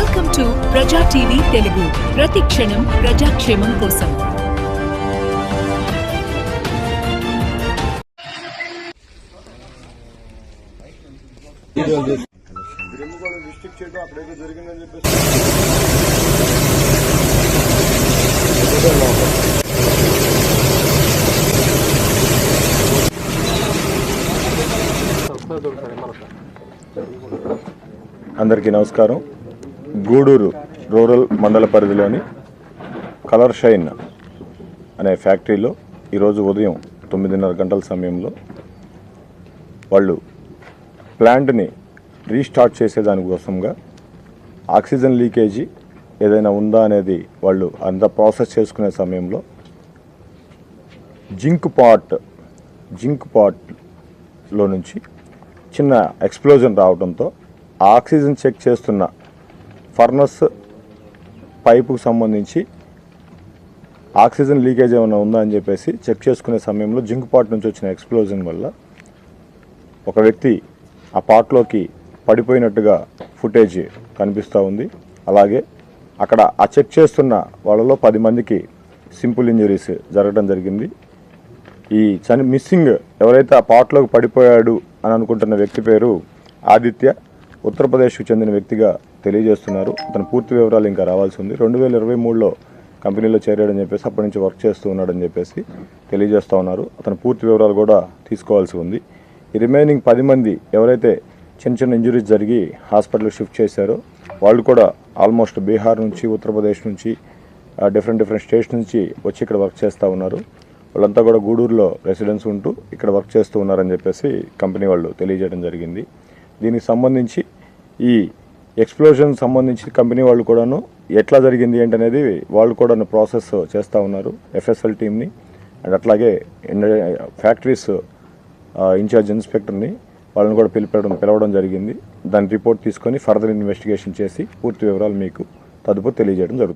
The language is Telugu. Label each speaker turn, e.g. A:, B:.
A: Welcome to Praja TV Telugu. ప్రతి క్షణం ప్రజాక్షేమం కోసం.
B: అందరికీ నమస్కారం. గూడూరు రూరల్ మండల పరిధిలోని కలర్ షైన్ అనే ఫ్యాక్టరీలో ఈరోజు ఉదయం తొమ్మిదిన్నర గంటల సమయంలో వాళ్ళు ప్లాంట్ని రీస్టార్ట్ చేసేదానికోసంగా ఆక్సిజన్ లీకేజీ ఏదైనా ఉందా అనేది వాళ్ళు అంతా ప్రాసెస్ చేసుకునే సమయంలో జింక్ పాట్ జింక్ పాట్లో నుంచి చిన్న ఎక్స్ప్లోజన్ రావడంతో ఆ ఆక్సిజన్ చెక్ చేస్తున్న ఫర్నస్ పైపుకు సంబంధించి ఆక్సిజన్ లీకేజ్ ఏమైనా ఉందా అని చెప్పేసి చెక్ చేసుకునే సమయంలో జింక్ పాట్ నుంచి వచ్చిన ఎక్స్ప్లోజన్ వల్ల ఒక వ్యక్తి ఆ పాట్లోకి పడిపోయినట్టుగా ఫుటేజ్ కనిపిస్తూ ఉంది. అలాగే అక్కడ ఆ చెక్ చేస్తున్న వాళ్ళలో పది మందికి సింపుల్ ఇంజరీస్ జరగడం జరిగింది. ఈ చని మిస్సింగ్ ఎవరైతే ఆ పాట్లోకి పడిపోయాడు అని అనుకుంటున్న వ్యక్తి పేరు ఆదిత్య ఉత్తరప్రదేశ్కు చెందిన వ్యక్తిగా తెలియజేస్తున్నారు. అతని పూర్తి వివరాలు ఇంకా రావాల్సి ఉంది. రెండు వేల ఇరవై మూడులో కంపెనీలో చేరాడని చెప్పేసి అప్పటి నుంచి వర్క్ చేస్తూ ఉన్నాడని చెప్పేసి తెలియజేస్తూ ఉన్నారు. అతని పూర్తి వివరాలు కూడా తీసుకోవాల్సి ఉంది. ఈ రిమైనింగ్ పది మంది ఎవరైతే చిన్న చిన్న ఇంజరీస్ జరిగి హాస్పిటల్కి షిఫ్ట్ చేశారో వాళ్ళు కూడా ఆల్మోస్ట్ బీహార్ నుంచి ఉత్తరప్రదేశ్ నుంచి డిఫరెంట్ డిఫరెంట్ స్టేట్స్ నుంచి వచ్చి ఇక్కడ వర్క్ చేస్తూ ఉన్నారు. వాళ్ళంతా కూడా గూడూరులో రెసిడెన్స్ ఉంటూ ఇక్కడ వర్క్ చేస్తూ ఉన్నారని చెప్పేసి కంపెనీ వాళ్ళు తెలియజేయడం జరిగింది. దీనికి సంబంధించి ఈ ఎక్స్ప్లోజన్ సంబంధించి కంపెనీ వాళ్ళు కూడాను ఎట్లా జరిగింది ఏంటనేది వాళ్ళు కూడా ప్రాసెస్ చేస్తూ ఉన్నారు ఎఫ్ఎస్ఎల్ టీమ్ని అండ్ అట్లాగే ఫ్యాక్టరీస్ ఇన్ఛార్జ్ ఇన్స్పెక్టర్ని వాళ్ళని కూడా పిలిపడం పిలవడం జరిగింది. దాని రిపోర్ట్ తీసుకొని ఫర్దర్ ఇన్వెస్టిగేషన్ చేసి పూర్తి వివరాలు మీకు తదుపరి తెలియజేయడం జరుగుతుంది.